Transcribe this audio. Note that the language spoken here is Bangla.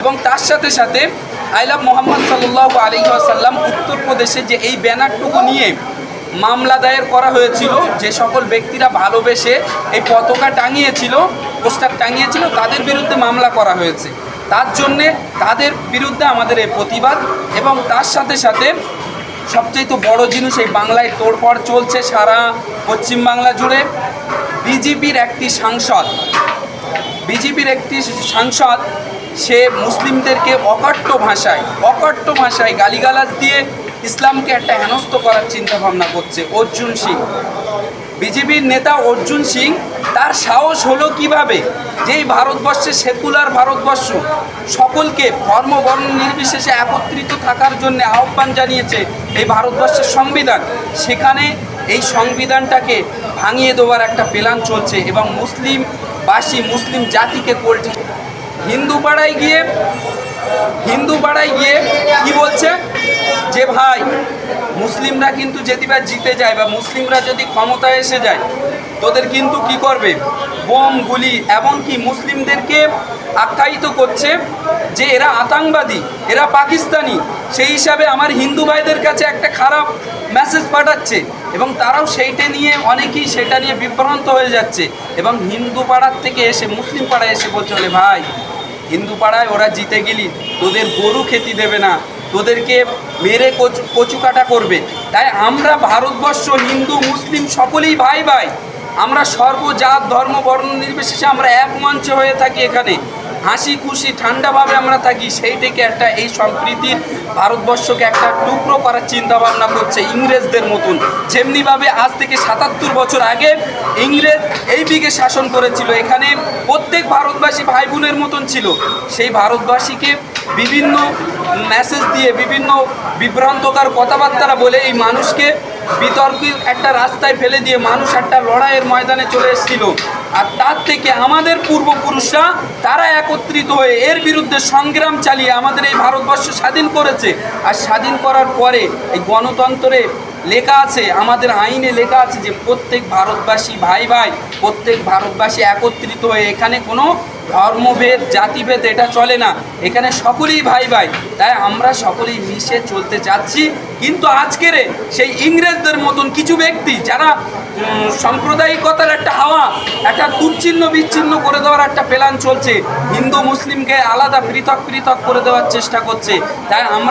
এবং তার সাথে সাথে আই লাভ মোহাম্মদ সাল্লাহ আলী আসাল্লাম উত্তরপ্রদেশে যে এই ব্যানারটুকু নিয়ে মামলা দায়ের করা হয়েছিল, যে সকল ব্যক্তিরা ভালোবেসে এই পতাকা টাঙিয়েছিল, পোস্টার টাঙিয়েছিল, তাদের বিরুদ্ধে মামলা করা হয়েছে। তার জন্যে তাদের বিরুদ্ধে আমাদের এই প্রতিবাদ এবং তার সাথে সাথে সবচেয়ে বড় জিনিস এই বাংলায় তোড়পড় চলছে সারা পশ্চিমবাংলা জুড়ে। বিজেপির একটি সাংসদ, বিজেপির একটি সাংসদ সে মুসলিমদেরকে অকট্ট ভাষায় অকট্ট ভাষায় গালিগালাজ দিয়ে ইসলামকে একটা হেনস্থ করার চিন্তা ভাবনা করছে অর্জুন সিং। বিজেপির নেতা অর্জুন সিং তার সাহস হলো কীভাবে? যেই ভারতবর্ষে সেকুলার ভারতবর্ষ, সকলকে ধর্ম বর্ণ নির্বিশেষে একত্রিত থাকার জন্য আহ্বান জানিয়েছে এই ভারতবর্ষের সংবিধান। সেখানে এই সংবিধানটাকে ভাঙিয়ে দেওয়ার একটা প্ল্যান চলছে এবং মুসলিমবাসী, মুসলিম জাতিকে পোল্ট্রি হিন্দু পাড়ায় গিয়ে হিন্দু পাড়ায় গিয়ে কি বলছে? যে ভাই, মুসলিমরা কিন্তু যদি বা জিতে যায় বা মুসলিমরা যদি ক্ষমতায় এসে যায়, তোদের কিন্তু কি করবে? বোম, গুলি, এমনকি মুসলিমদেরকে আখ্যায়িত করছে যে এরা আতঙ্কবাদী, এরা পাকিস্তানি। সেই হিসাবে আমার হিন্দু ভাইদের কাছে একটা খারাপ মেসেজ পাঠাচ্ছে এবং তারাও সেইটা নিয়ে, অনেকেই সেটা নিয়ে বিভ্রান্ত হয়ে যাচ্ছে এবং হিন্দু পাড়ার থেকে এসে মুসলিম পাড়ায় এসে বলছে ভাই হিন্দু পাড়ায় ওরা জিতে গেলি, তোদের গরু খেতে দেবে না, তোদেরকে মেরে কচু কাটা করবে। তাই আমরা ভারতবর্ষ, হিন্দু, মুসলিম সকলেই ভাই ভাই। আমরা সর্বজাত ধর্ম, বর্ণ নির্বিশেষে আমরা এক মঞ্চে হয়ে থাকি এখানে। হাসি খুশি, ঠান্ডাভাবে আমরা থাকি, সেই থেকে একটা এই সম্প্রীতির ভারতবর্ষকে একটা টুকরো করার চিন্তা ভাবনা করছে ইংরেজদের মতন। যেমনিভাবে আজ থেকে সাতাত্তর বছর আগে ইংরেজ এই দিকে শাসন করেছিল। এখানে প্রত্যেক ভারতবাসী ভাই বোনের মতন ছিল। সেই ভারতবাসীকে বিভিন্ন মেসেজ দিয়ে, বিভিন্ন বিভ্রান্তকার কথাবার্তা বলে এই মানুষকে বিতর্কের একটা রাস্তায় ফেলে দিয়ে মানুষ একটা লড়াইয়ের ময়দানে চলে এসেছিল। আর তার থেকে আমাদের পূর্বপুরুষরা, তারা একত্রিত হয়ে এর বিরুদ্ধে সংগ্রাম চালিয়ে আমাদের এই ভারতবর্ষ স্বাধীন করেছে। আর স্বাধীন করার পরে এই গণতন্ত্রে লেখা আছে, আমাদের আইনে লেখা আছে যে প্রত্যেক ভারতবাসী, ভাই ভাই, প্রত্যেক ভারতবাসী একত্রিত হয়ে এখানে কোনো ধর্মভেদ, জাতিভেদ এটা চলে না। এখানে সকলেই ভাই ভাই। তাই আমরা সকলেই মিশে চলতে চাচ্ছি। কিন্তু আজকের সেই ইংরেজদের মতন কিছু ব্যক্তি যারা সাম্প্রদায়িকতার একটা হাওয়া, একটা তুচ্ছিন্ন বিচ্ছিন্ন করে দেওয়ার একটা প্ল্যান চলছে, হিন্দু, মুসলিমকে আলাদা পৃথক পৃথক করে দেওয়ার চেষ্টা করছে। তাই আমরা